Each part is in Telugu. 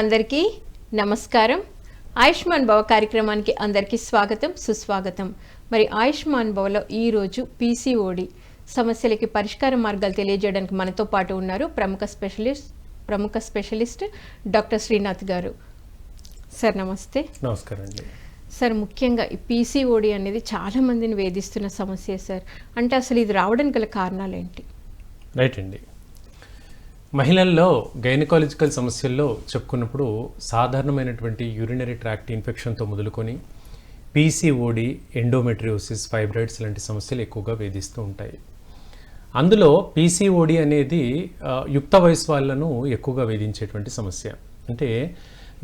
అందరికీ నమస్కారం. ఆయుష్మాన్ భవ కార్యక్రమానికి అందరికీ స్వాగతం సుస్వాగతం. మరి ఆయుష్మాన్ భవలో ఈరోజు పీసీఓడి సమస్యలకి పరిష్కార మార్గాలు తెలియజేయడానికి మనతో పాటు ఉన్నారు ప్రముఖ స్పెషలిస్ట్ ప్రముఖ స్పెషలిస్ట్ డాక్టర్ శ్రీనాథ్ గారు. సార్ నమస్తే. నమస్కారం అండి. సార్ ముఖ్యంగా ఈ పీసీఓడి అనేది చాలా మందిని వేధిస్తున్న సమస్య సార్. అంటే అసలు ఇది రావడానికి గల కారణాలు ఏంటి? రైట్ అండి. మహిళల్లో గైనకాలజికల్ సమస్యల్లో చెప్పుకున్నప్పుడు సాధారణమైనటువంటి యూరినరీ ట్రాక్ట్ ఇన్ఫెక్షన్తో మొదలుకొని పీసీఓడి ఎండోమెట్రియోసిస్ ఫైబ్రాయిడ్స్ లాంటి సమస్యలు ఎక్కువగా వేధిస్తూ ఉంటాయి. అందులో పీసీఓడి అనేది యుక్త వయసు వాళ్ళను ఎక్కువగా వేధించేటువంటి సమస్య. అంటే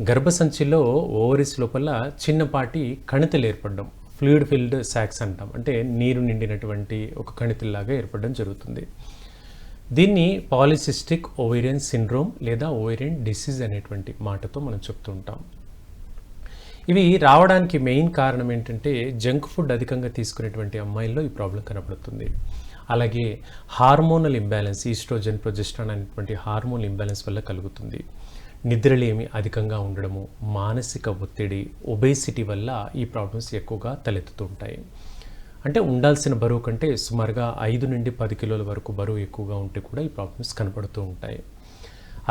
గర్భసంచిలో ఓవరీస్ లోపల చిన్నపాటి కణితలు ఏర్పడడం ఫ్లూయిడ్ ఫిల్డ్ సాక్స్ అంటాం. అంటే నీరు నిండినటువంటి ఒక కణితుల్లాగా ఏర్పడడం జరుగుతుంది. దీన్ని పాలిసిస్టిక్ ఓవేరియన్ సిండ్రోమ్ లేదా ఓవేరియన్ డిసీజ్ అనేటువంటి మాటతో మనం చెప్తుంటాం ఇవి రావడానికి మెయిన్ కారణం ఏంటంటే జంక్ ఫుడ్ అధికంగా తీసుకునేటువంటి అమ్మాయిల్లో ఈ ప్రాబ్లం కనపడుతుంది అలాగే హార్మోనల్ ఇంబ్యాలెన్స్ ఈస్ట్రోజన్ ప్రొజెస్ట్రాన్ అనేటువంటి హార్మోన్ ఇంబ్యాలెన్స్ వల్ల కలుగుతుంది. నిద్రలేమి అధికంగా ఉండడము మానసిక ఒత్తిడి ఒబేసిటీ వల్ల ఈ ప్రాబ్లమ్స్ ఎక్కువగా తలెత్తుతుంటాయి అంటే ఉండాల్సిన బరువు కంటే సుమారుగా ఐదు నుండి పది కిలోల వరకు బరువు ఎక్కువగా ఉంటే కూడా ఈ ప్రాబ్లమ్స్ కనపడుతూ ఉంటాయి.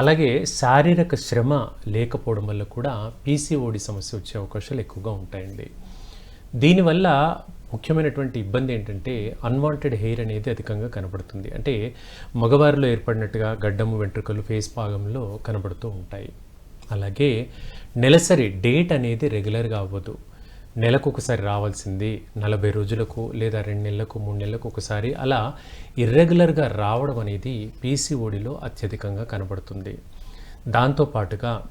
అలాగే శారీరక శ్రమ లేకపోవడం వల్ల కూడా పీసీఓడి సమస్య వచ్చే అవకాశాలు ఎక్కువగా ఉంటాయండి. దీనివల్ల ముఖ్యమైనటువంటి ఇబ్బంది ఏంటంటే అన్వాంటెడ్ హెయిర్ అనేది అధికంగా కనబడుతుంది. అంటే మగవారిలో ఏర్పడినట్టుగా గడ్డము వెంట్రుకలు ఫేస్ భాగంలో కనబడుతూ ఉంటాయి. అలాగే నెలసరి డేట్ అనేది రెగ్యులర్గా అవ్వదు. నెలకు ఒకసారి రావాల్సింది నలభై రోజులకు లేదా రెండు నెలలకు మూడు నెలలకు ఒకసారి. అలా ఇర్రెగ్యులర్గా రావడం అనేది పీసీఓడిలో అత్యధికంగా కనబడుతుంది. దాంతోపాటుగా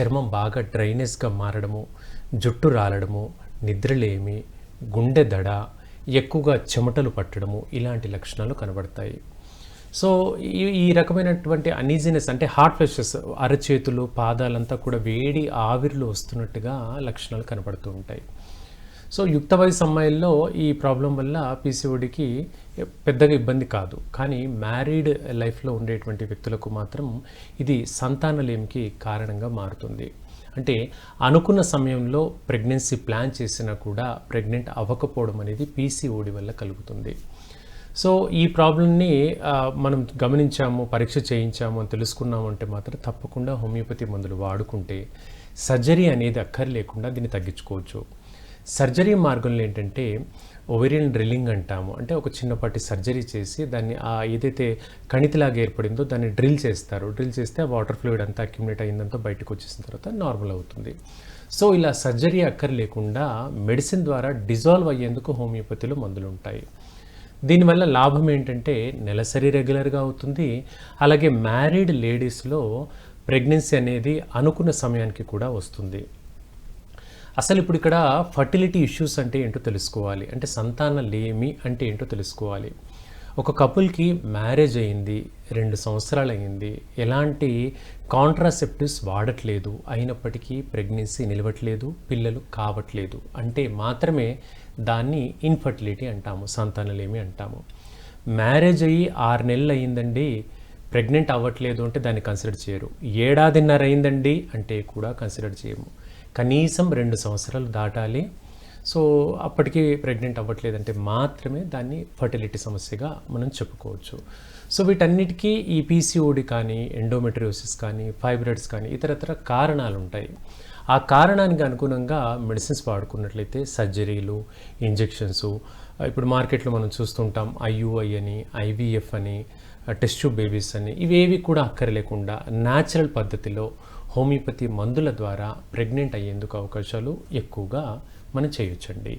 చర్మం బాగా డ్రైనేజ్గా మారడము జుట్టు రాలడము నిద్రలేమి గుండె దడ ఎక్కువగా చెమటలు పట్టడము ఇలాంటి లక్షణాలు కనబడతాయి. సో ఈ ఈ రకమైనటువంటి అనీజినెస్ అంటే హార్ట్ ఫ్లెషెస్ అరచేతులు పాదాలంతా కూడా వేడి ఆవిరిలో వస్తున్నట్టుగా లక్షణాలు కనబడుతూ ఉంటాయి. సో యుక్త వయసు అమ్మాయిల్లో ఈ ప్రాబ్లం వల్ల పీసీఓడికి పెద్దగా ఇబ్బంది కాదు. కానీ మ్యారీడ్ లైఫ్లో ఉండేటువంటి వ్యక్తులకు మాత్రం ఇది సంతానలేమికి కారణంగా మారుతుంది. అంటే అనుకున్న సమయంలో ప్రెగ్నెన్సీ ప్లాన్ చేసినా కూడా ప్రెగ్నెంట్ అవ్వకపోవడం అనేది పీసీఓడి వల్ల కలుగుతుంది. సో ఈ ప్రాబ్లమ్ని మనం గమనించాము పరీక్ష చేయించాము అని తెలుసుకున్నాము అంటే మాత్రం తప్పకుండా హోమియోపతి మందులు వాడుకుంటే సర్జరీ అనేది అక్కర్ లేకుండా దీన్ని తగ్గించుకోవచ్చు. సర్జరీ మార్గంలో ఏంటంటే ఒవేరియన్ డ్రిల్లింగ్ అంటాము. అంటే ఒక చిన్నపాటి సర్జరీ చేసి దాన్ని ఆ ఏదైతే కణితిలాగా ఏర్పడిందో దాన్ని డ్రిల్ చేస్తారు. డ్రిల్ చేస్తే ఆ వాటర్ ఫ్లూయిడ్ అంతా అక్యుమిలేట్ అయిందంతా బయటకు వచ్చేసిన తర్వాత నార్మల్ అవుతుంది. సో ఇలా సర్జరీ అక్కర్ లేకుండా మెడిసిన్ ద్వారా డిజాల్వ్ అయ్యేందుకు హోమియోపతిలో మందులు ఉంటాయి దీనివల్ల లాభం ఏంటంటే నెలసరి రెగ్యులర్గా అవుతుంది. అలాగే మ్యారీడ్ లేడీస్లో ప్రెగ్నెన్సీ అనేది అనుకున్న సమయానికి కూడా వస్తుంది. అసలు ఇప్పుడు ఇక్కడ ఫర్టిలిటీ ఇష్యూస్ అంటే ఏంటో తెలుసుకోవాలి. అంటే సంతాన లేమి అంటే ఏంటో తెలుసుకోవాలి. ఒక కపుల్కి మ్యారేజ్ అయింది రెండు సంవత్సరాలు అయింది. ఎలాంటి కాంట్రాసెప్టివ్స్ వాడట్లేదు. అయినప్పటికీ ప్రెగ్నెన్సీ నిలవట్లేదు పిల్లలు కావట్లేదు. అంటే మాత్రమే దాన్ని ఇన్ఫర్టిలిటీ అంటాము సంతానలేమి అంటాము. మ్యారేజ్ అయ్యి ఆరు నెలలు అయ్యిందండి ప్రెగ్నెంట్ అవ్వట్లేదు అంటే దాన్ని కన్సిడర్ చేయరు. ఏడాదిన్నర అయిందండి అంటే కూడా కన్సిడర్ చేయము. కనీసం రెండు సంవత్సరాలు దాటాలి. సో అప్పటికి ప్రెగ్నెంట్ అవ్వట్లేదంటే మాత్రమే దాన్ని ఫర్టిలిటీ సమస్యగా మనం చెప్పుకోవచ్చు. సో వీటన్నిటికీ ఈ పీసీఓడి కానీ ఎండోమెట్రియోసిస్ కానీ ఫైబ్రాయిడ్స్ కానీ ఇతరత్ర కారణాలు ఉంటాయి ఆ కారణానికి అనుగుణంగా మెడిసిన్స్ వాడుకున్నట్లయితే సర్జరీలు ఇంజెక్షన్స్ ఇప్పుడు మార్కెట్లో మనం చూస్తుంటాం ఐయుఐ అని ఐవీఎఫ్ అని టెస్ట్ బేబీస్ అని ఇవేవి కూడా అక్కర్లేకుండా న్యాచురల్ పద్ధతిలో హోమియోపతి మందుల ద్వారా ప్రెగ్నెంట్ అయ్యేందుకు అవకాశాలు ఎక్కువగా మనం చేయొచ్చండి.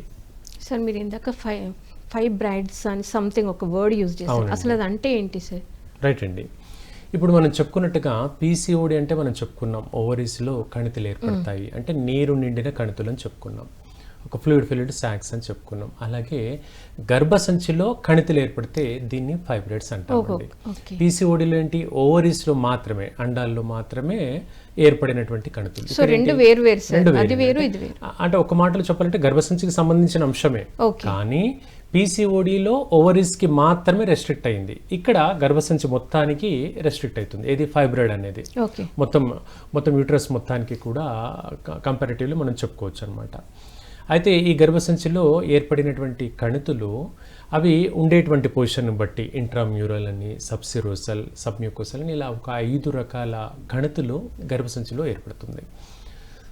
సార్ మీరు ఇందాక ఫై ఫైబ్రాయిడ్స్ అని సంథింగ్ ఒక వర్డ్ యూజ్ అవునండి. అసలు అది అంటే ఏంటి సార్? రైట్ అండి. ఇప్పుడు మనం చెప్పుకున్నట్టుగా పీసీఓడి అంటే మనం చెప్పుకున్నాం. ఓవరీస్లో కణితులు ఏర్పడతాయి. అంటే నీరు నిండిన కణితులు అని చెప్పుకున్నాం. ఒక ఫ్లూయిడ్ ఫిల్డ్ సాక్స్ అని చెప్పుకున్నాం. అలాగే గర్భసంచిలో కణితులు ఏర్పడితే దీన్ని ఫైబ్రాయిడ్స్ అంటామండి. పీసీఓడిలో ఏంటి? ఓవరీస్లో మాత్రమే అండాల్లో మాత్రమే ఏర్పడినటువంటి కణితులు. రెండు? వేరు వేరు అంటే ఒక మాటలో చెప్పాలంటే గర్భసంచికి సంబంధించిన అంశమే. కానీ పీసీఓడిలో ఓవరీస్కి మాత్రమే రెస్ట్రిక్ట్ అయింది. ఇక్కడ గర్భసంచి మొత్తానికి రెస్ట్రిక్ట్ అవుతుంది. ఏది? ఫైబ్రాయిడ్ అనేది. మొత్తం మొత్తం యూట్రస్ మొత్తానికి కూడా కంపారిటివ్లీ మనం చెప్పుకోవచ్చు అనమాట అయితే ఈ గర్భసంచిలో ఏర్పడినటువంటి కణితులు అవి ఉండేటువంటి పొజిషన్ బట్టి ఇంట్రామ్యూరల్ అని సబ్సిరోసల్ సబ్మ్యూకోసల్ అని ఇలా ఒక ఐదు రకాల కణితులు గర్భసంచిలో ఏర్పడుతుంది.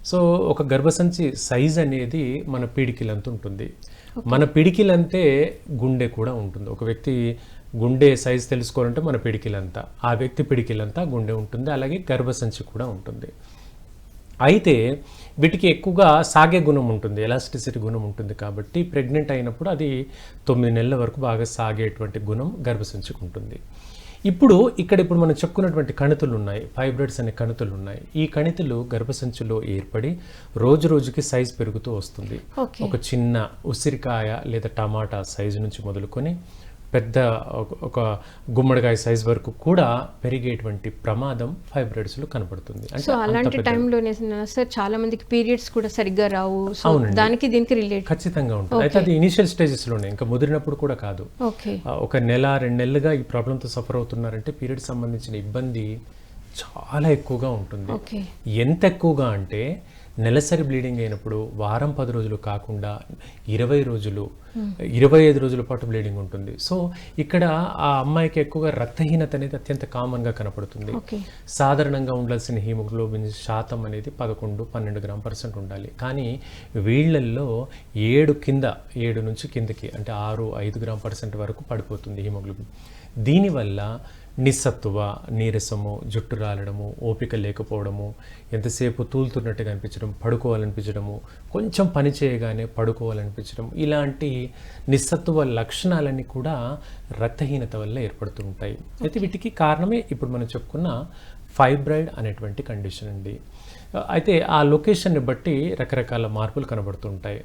సో ఒక గర్భసంచి సైజ్ అనేది మన పీడికిలంత ఉంటుంది. మన పిడికిలంతే గుండె కూడా ఉంటుంది. ఒక వ్యక్తి గుండె సైజ్ తెలుసుకోవాలంటే మన పిడికిలంతా ఆ వ్యక్తి పిడికిలంతా గుండె ఉంటుంది. అలాగే గర్భసంచి కూడా ఉంటుంది. అయితే వీటికి ఎక్కువగా సాగే గుణం ఉంటుంది. ఎలాస్టిసిటీ గుణం ఉంటుంది కాబట్టి ప్రెగ్నెంట్ అయినప్పుడు అది తొమ్మిది నెలల వరకు బాగా సాగేటువంటి గుణం గర్భసంచికి ఉంటుంది. ఇప్పుడు ఇక్కడ ఇప్పుడు మనం చెప్పుకున్నటువంటి కణితులు ఉన్నాయి ఫైబ్రాయిడ్స్ అనే కణితులు ఉన్నాయి ఈ కణితులు గర్భసంచిలో ఏర్పడి రోజు రోజుకి సైజ్ పెరుగుతూ వస్తుంది. ఒక చిన్న ఉసిరికాయ లేదా టమాటా సైజు నుంచి మొదలుకొని పెద్ద ఒక- గుమ్మడికాయ సైజ్ వరకు కూడా పెరిగేటువంటి ప్రమాదం ఫైబ్రాయిడ్స్లో కనపడుతుంది సో అలాంటి టైంలోనే సార్ చాలా మందికి పీరియడ్స్ కూడా సరిగ్గా రావు. దానికి దీనికి రిలేట్ ఖచ్చితంగా ఉంటుంది. అయితే అది ఇనిషియల్ స్టేజెస్లోనే ఇంకా ముదిరినప్పుడు కూడా కాదు. ఒక నెల రెండు నెలలుగా ఈ ప్రాబ్లంతో సఫర్ అవుతున్నారంటే పీరియడ్ సంబంధించిన ఇబ్బంది చాలా ఎక్కువగా ఉంటుంది. ఎంత ఎక్కువగా అంటే నెలసరి బ్లీడింగ్ అయినప్పుడు వారం పది రోజులు కాకుండా ఇరవై రోజులు ఇరవై ఐదు రోజుల పాటు బ్లీడింగ్ ఉంటుంది. సో ఇక్కడ ఆ అమ్మాయికి ఎక్కువగా రక్తహీనత అనేది అత్యంత కామన్గా కనపడుతుంది. సాధారణంగా ఉండాల్సిన హీమోగ్లోబిన్ శాతం అనేది పదకొండు పన్నెండు గ్రామ్ పర్సెంట్ ఉండాలి. కానీ వీళ్ళల్లో ఏడు కింద ఏడు నుంచి కిందకి అంటే ఆరు ఐదు గ్రామ్ పర్సెంట్ వరకు పడిపోతుంది హీమోగ్లోబిన్. దీనివల్ల నిస్సత్తువ నీరసము జుట్టు రాలడము ఓపిక లేకపోవడము ఎంతసేపు తూలుతున్నట్టుగా అనిపించడం పడుకోవాలనిపించడము కొంచెం పని చేయగానే పడుకోవాలనిపించడం ఇలాంటి నిస్సత్తువ లక్షణాలన్నీ కూడా రక్తహీనత వల్ల ఏర్పడుతూ ఉంటాయి. అయితే వీటికి కారణమే ఇప్పుడు మనం చెప్పుకున్న ఫైబ్రాయిడ్ అనేటువంటి కండిషన్ అండి. అయితే ఆ లొకేషన్ని బట్టి రకరకాల మార్పులు కనబడుతుంటాయి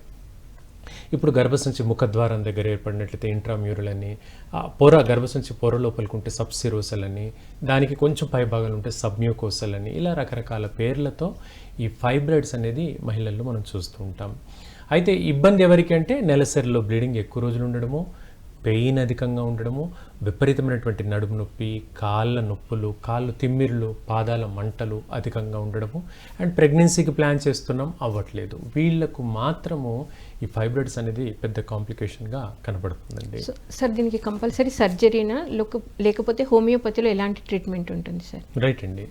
ఇప్పుడు గర్భసంచి ముఖద్వారం దగ్గర ఏర్పడినట్లయితే ఇంట్రామ్యూరల్ అని ఆ పొర గర్భసంచి పొర లోపలికి ఉంటే సబ్సిరోసల్ అని దానికి కొంచెం పై భాగాలు ఉంటే సబ్మ్యూకోసల్ అని ఇలా రకరకాల పేర్లతో ఈ ఫైబ్రాయిడ్స్ అనేది మహిళల్లో మనం చూస్తూ ఉంటాం. అయితే ఇబ్బంది ఎవరికి అంటే నెలసరిలో బ్లీడింగ్ ఎక్కువ రోజులు ఉండడము పెయిన్ అధికంగా ఉండడము విపరీతమైనటువంటి నడుము నొప్పి కాళ్ళ నొప్పులు కాళ్ళు తిమ్మిర్లు పాదాల మంటలు అధికంగా ఉండడము అండ్ ప్రెగ్నెన్సీకి ప్లాన్ చేస్తున్నాం అవ్వట్లేదు. వీళ్ళకు మాత్రము ఈ ఫైబ్రాయిడ్స్ అనేది పెద్ద కాంప్లికేషన్గా కనబడుతుందండి. సార్ దీనికి కంపల్సరీ సర్జరీనా లేక లేకపోతే హోమియోపతిలో ఎలాంటి ట్రీట్మెంట్ ఉంటుంది సార్ రైట్ అండి.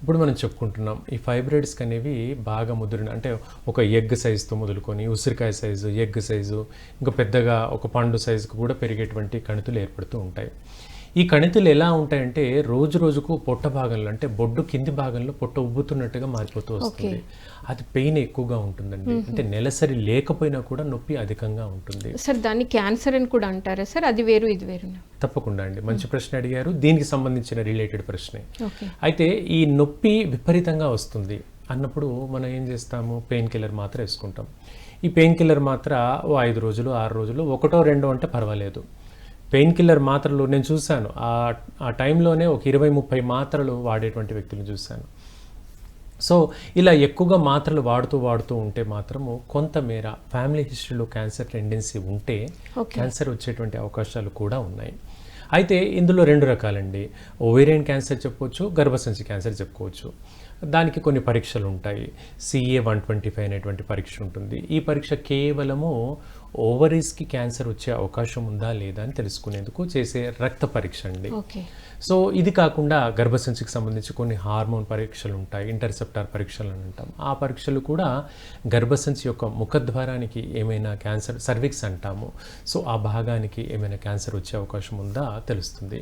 ఇప్పుడు మనం చెప్పుకుంటున్నాం ఈ ఫైబ్రాయిడ్స్కి అనేవి బాగా ముదిరిన అంటే ఒక ఎగ్ సైజుతో మొదలుకొని ఉసిరికాయ సైజు ఎగ్ సైజు ఇంకా పెద్దగా ఒక పండు సైజుకు కూడా పెరిగేటువంటి కణితులు ఏర్పడుతూ ఉంటాయి. ఈ కణితులు ఎలా ఉంటాయంటే రోజు రోజుకు పొట్ట భాగంలో అంటే బొడ్డు కింది భాగంలో పొట్ట ఉబ్బుతున్నట్టుగా మారిపోతూ వస్తుంది. అది పెయిన్ ఎక్కువగా ఉంటుందండి. అంటే నెలసరి లేకపోయినా కూడా నొప్పి అధికంగా ఉంటుంది. సార్ దాన్ని క్యాన్సర్ అని కూడా అంటారా సార్? అది వేరు ఇది వేరునా తప్పకుండా అండి. మంచి ప్రశ్న అడిగారు. దీనికి సంబంధించిన రిలేటెడ్ ప్రశ్నే. అయితే ఈ నొప్పి విపరీతంగా వస్తుంది. అన్నప్పుడు మనం ఏం చేస్తాము? పెయిన్ కిల్లర్ మాత్రం వేసుకుంటాం. ఈ పెయిన్ కిల్లర్ మాత్ర ఓ ఐదు రోజులు ఆరు రోజులు ఒకటో రెండో అంటే పర్వాలేదు. పెయిన్ కిల్లర్ మాత్రలు నేను చూశాను. ఆ ఆ టైంలోనే ఒక ఇరవై ముప్పై మాత్రలు వాడేటువంటి వ్యక్తులను చూశాను. సో ఇలా ఎక్కువగా మాత్రలు వాడుతూ వాడుతూ ఉంటే మాత్రము కొంతమేర ఫ్యామిలీ హిస్టరీలో క్యాన్సర్ టెండెన్సీ ఉంటే. క్యాన్సర్ వచ్చేటువంటి అవకాశాలు కూడా ఉన్నాయి. అయితే ఇందులో రెండు రకాలండి. ఓవేరియన్ క్యాన్సర్ చెప్పుకోవచ్చు గర్భసంచి క్యాన్సర్ చెప్పుకోవచ్చు. దానికి కొన్ని పరీక్షలు ఉంటాయి. సిఏ వన్ ట్వంటీ ఫైవ్ అనేటువంటి పరీక్ష ఉంటుంది. ఈ పరీక్ష కేవలము ఓవరీస్కి క్యాన్సర్ వచ్చే అవకాశం ఉందా లేదా అని తెలుసుకునేందుకు చేసే రక్త పరీక్ష అండి. ఓకే సో ఇది కాకుండా గర్భసంచికి సంబంధించి కొన్ని హార్మోన్ పరీక్షలు ఉంటాయి ఇంటర్సెప్టార్ పరీక్షలు అని అంటాం. ఆ పరీక్షలు కూడా గర్భసంచి యొక్క ముఖద్వారానికి ఏమైనా క్యాన్సర్ సర్విక్స్ అంటాము. సో ఆ భాగానికి ఏమైనా క్యాన్సర్ వచ్చే అవకాశం ఉందా తెలుస్తుంది.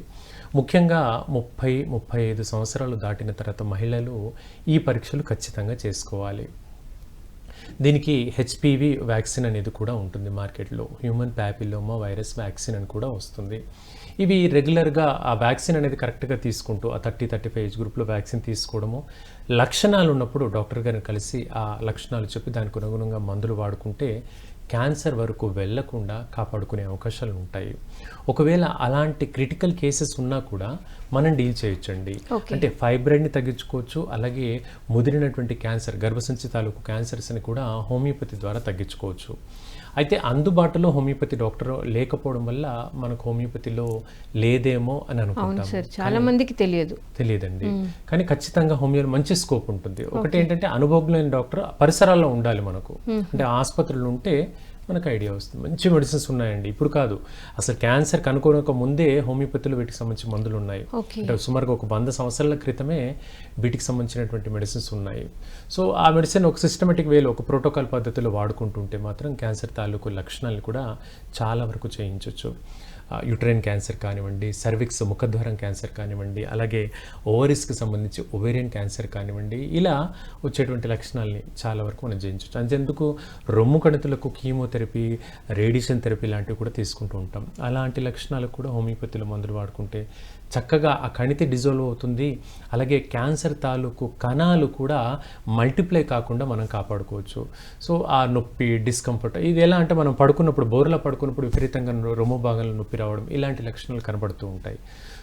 ముఖ్యంగా ముప్పై ముప్పై ఐదు సంవత్సరాలు దాటిన తర్వాత మహిళలు ఈ పరీక్షలు ఖచ్చితంగా చేసుకోవాలి. దీనికి హెచ్పివి వ్యాక్సిన్ అనేది కూడా ఉంటుంది మార్కెట్లో. హ్యూమన్ ప్యాపిలోమా వైరస్ వ్యాక్సిన్ అని కూడా వస్తుంది. ఇవి రెగ్యులర్గా ఆ వ్యాక్సిన్ అనేది కరెక్ట్గా తీసుకుంటూ ఆ థర్టీ థర్టీ ఫైవ్ ఏజ్ గ్రూప్లో వ్యాక్సిన్ తీసుకోవడము లక్షణాలు ఉన్నప్పుడు డాక్టర్ గారిని కలిసి ఆ లక్షణాలు చెప్పి దానికి అనుగుణంగా మందులు వాడుకుంటే క్యాన్సర్ వరకు వెళ్ళకుండా కాపాడుకునే అవకాశాలు ఉంటాయి. ఒకవేళ అలాంటి క్రిటికల్ కేసెస్ ఉన్నా కూడా మనం డీల్ చేయొచ్చండి. అంటే ఫైబ్రాయిడ్ని తగ్గించుకోవచ్చు అలాగే ముదిరినటువంటి క్యాన్సర్ గర్భసంచి తాలూకు క్యాన్సర్స్ని కూడా హోమియోపతి ద్వారా తగ్గించుకోవచ్చు. అయితే అందుబాటులో హోమియోపతి డాక్టర్ లేకపోవడం వల్ల మనకు హోమియోపతిలో లేదేమో అని అనుకుంటాం సార్ చాలా మందికి తెలియదు. తెలియదండి. కానీ ఖచ్చితంగా హోమియోలో మంచి స్కోప్ ఉంటుంది. ఒకటి ఏంటంటే అనుభవజ్ఞైన డాక్టర్ పరిసరాల్లో ఉండాలి మనకు. అంటే ఆసుపత్రులు ఉంటే మనకు ఐడియా వస్తుంది. మంచి మెడిసిన్స్ ఉన్నాయండి. ఇప్పుడు కాదు. అసలు క్యాన్సర్ కనుక్కోనక ముందే హోమియోపతిలో వీటికి సంబంధించిన మందులు ఉన్నాయి. అంటే సుమారుగా ఒక వంద సంవత్సరాల క్రితమే వీటికి సంబంధించినటువంటి మెడిసిన్స్ ఉన్నాయి. సో ఆ మెడిసిన్ ఒక సిస్టమేటిక్ వేలో ఒక ప్రోటోకాల్ పద్ధతిలో వాడుకుంటుంటే మాత్రం క్యాన్సర్ తాలూకు లక్షణాలను కూడా చాలా వరకు చేయించవచ్చు యుట్రైన్ క్యాన్సర్ కానివ్వండి సర్విక్స్ ముఖద్వారం క్యాన్సర్ కానివ్వండి అలాగే ఓవరీస్కి సంబంధించి ఓవేరియన్ క్యాన్సర్ కానివ్వండి ఇలా వచ్చేటువంటి లక్షణాలని చాలా వరకు మనం జయించవచ్చు. అంతేందుకు రొమ్ము కణితులకు కీమోథెరపీ రేడియేషన్ థెరపీ లాంటివి కూడా తీసుకుంటూ ఉంటాం. అలాంటి లక్షణాలకు కూడా హోమియోపతిలో మందులు వాడుకుంటే చక్కగా ఆ కణితి డిజోల్వ్ అవుతుంది. అలాగే క్యాన్సర్ తాలూకు కణాలు కూడా మల్టిప్లై కాకుండా మనం కాపాడుకోవచ్చు. సో ఆ నొప్పి డిస్కంఫర్ట్ ఇది ఎలా అంటే మనం పడుకున్నప్పుడు బోర్లా పడుకున్నప్పుడు విపరీతంగా రొమ్ము భాగంలో నొప్పి రావడం ఇలాంటి లక్షణాలు కనబడుతూ ఉంటాయి.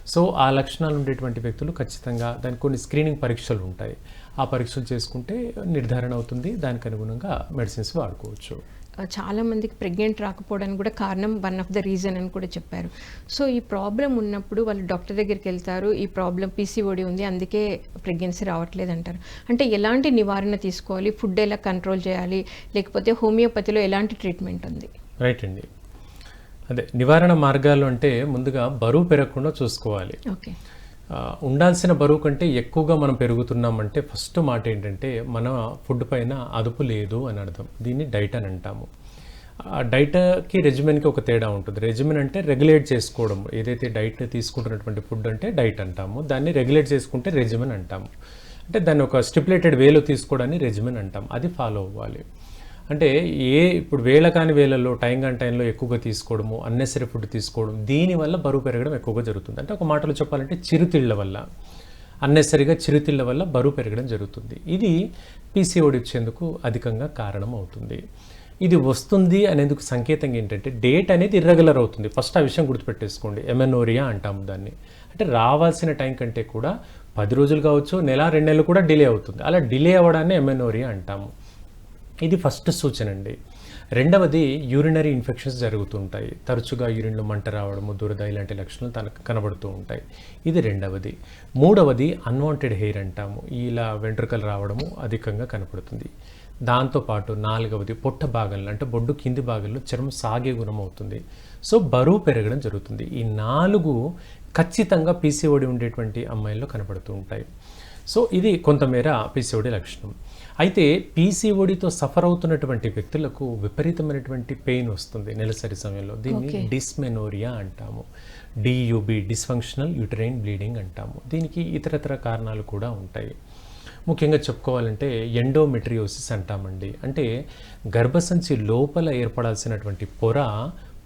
సో ఆ లక్షణాలు ఉండేటువంటి వ్యక్తులు ఖచ్చితంగా దానికి కొన్ని స్క్రీనింగ్ పరీక్షలు ఉంటాయి. ఆ పరీక్షలు చేసుకుంటే నిర్ధారణ అవుతుంది. దానికి అనుగుణంగా మెడిసిన్స్ వాడుకోవచ్చు. ఆ, చాలా మందికి ప్రెగ్నెంట్ రాకపోవడానికి కూడా కారణం వన్ ఆఫ్ ద రీజన్ అని కూడా చెప్పారు. సో ఈ ప్రాబ్లం ఉన్నప్పుడు వాళ్ళు డాక్టర్ దగ్గరికి వెళ్తారు. ఈ ప్రాబ్లం పీసీఓడి ఉంది అందుకే ప్రెగ్నెన్సీ రావట్లేదు అంటారు. అంటే ఎలాంటి నివారణ తీసుకోవాలి? ఫుడ్ ఎలా కంట్రోల్ చేయాలి? లేకపోతే హోమియోపతిలో ఎలాంటి ట్రీట్మెంట్ ఉంది? రైట్ అండి. అదే నివారణ మార్గాలు అంటే ముందుగా బరువు పెరగకుండా చూసుకోవాలి. ఓకే ఉండాల్సిన బరువు కంటే ఎక్కువగా మనం పెరుగుతున్నామంటే ఫస్ట్ మాట ఏంటంటే మన ఫుడ్ పైన అదుపు లేదు అని అర్థం. దీన్ని డైట్ అని అంటాము డైట్కి రెజిమెన్కి ఒక తేడా ఉంటుంది. రెజిమెన్ అంటే రెగ్యులేట్ చేసుకోవడం. ఏదైతే డైట్ తీసుకుంటున్నటువంటి ఫుడ్ అంటే డైట్ అంటాము. దాన్ని రెగ్యులేట్ చేసుకుంటే రెజిమెన్ అంటాము. అంటే దాన్ని ఒక స్టిపులేటెడ్ వేలో తీసుకోవడాన్ని రెజిమెన్ అంటాం అది ఫాలో అవ్వాలి. అంటే ఏ ఇప్పుడు వేళ కాని వేళల్లో టైం కాని టైంలో ఎక్కువగా తీసుకోవడము అన్నెసరీ ఫుడ్ తీసుకోవడం దీనివల్ల బరువు పెరగడం ఎక్కువగా జరుగుతుంది. అంటే ఒక మాటలో చెప్పాలంటే చిరుతిళ్ళ వల్ల అన్నెసరిగా చిరుతిళ్ళ వల్ల బరువు పెరగడం జరుగుతుంది. ఇది పీసీఓడి వచ్చేందుకు అధికంగా కారణం అవుతుంది ఇది వస్తుంది అనేందుకు సంకేతం ఏంటంటే డేట్ అనేది ఇర్రెగ్యులర్ అవుతుంది. ఫస్ట్ ఆ విషయం గుర్తుపెట్టేసుకోండి. ఎమెనోరియా అంటాము దాన్ని. అంటే రావాల్సిన టైం కంటే కూడా పది రోజులు కావచ్చు నెల రెండు నెలలు కూడా డిలే అవుతుంది. అలా డిలే అవ్వడాన్ని ఎమెనోరియా అంటాము. ఇది ఫస్ట్ సూచన అండి రెండవది యూరినరీ ఇన్ఫెక్షన్స్ జరుగుతుంటాయి. తరచుగా యూరిన్లో మంట రావడము దురద ఇలాంటి లక్షణాలు తనకు కనబడుతూ ఉంటాయి. ఇది రెండవది. మూడవది అన్వాంటెడ్ హెయిర్ అంటాము. ఇలా వెంట్రుకలు రావడము అధికంగా కనపడుతుంది. దాంతోపాటు నాలుగవది పొట్ట భాగంలో అంటే బొడ్డు కింది భాగంలో చర్మం సాగే గుణం అవుతుంది. సో బరువు పెరగడం జరుగుతుంది. ఈ నాలుగు ఖచ్చితంగా పీసీఓడి ఉండేటువంటి అమ్మాయిల్లో కనపడుతూ ఉంటాయి. సో ఇది కొంతమేర పీసీఓడి లక్షణం. అయితే పీసీఓడితో సఫర్ అవుతున్నటువంటి వ్యక్తులకు విపరీతమైనటువంటి పెయిన్ వస్తుంది నెలసరి సమయంలో. దీన్ని డిస్మెనోరియా అంటాము. డియుబి డిస్ఫంక్షనల్ యూటరైన్ బ్లీడింగ్ అంటాము. దీనికి ఇతరతర కారణాలు కూడా ఉంటాయి. ముఖ్యంగా చెప్పుకోవాలంటే ఎండోమెట్రియోసిస్ అంటామండి. అంటే గర్భసంచి లోపల ఏర్పడాల్సినటువంటి పొర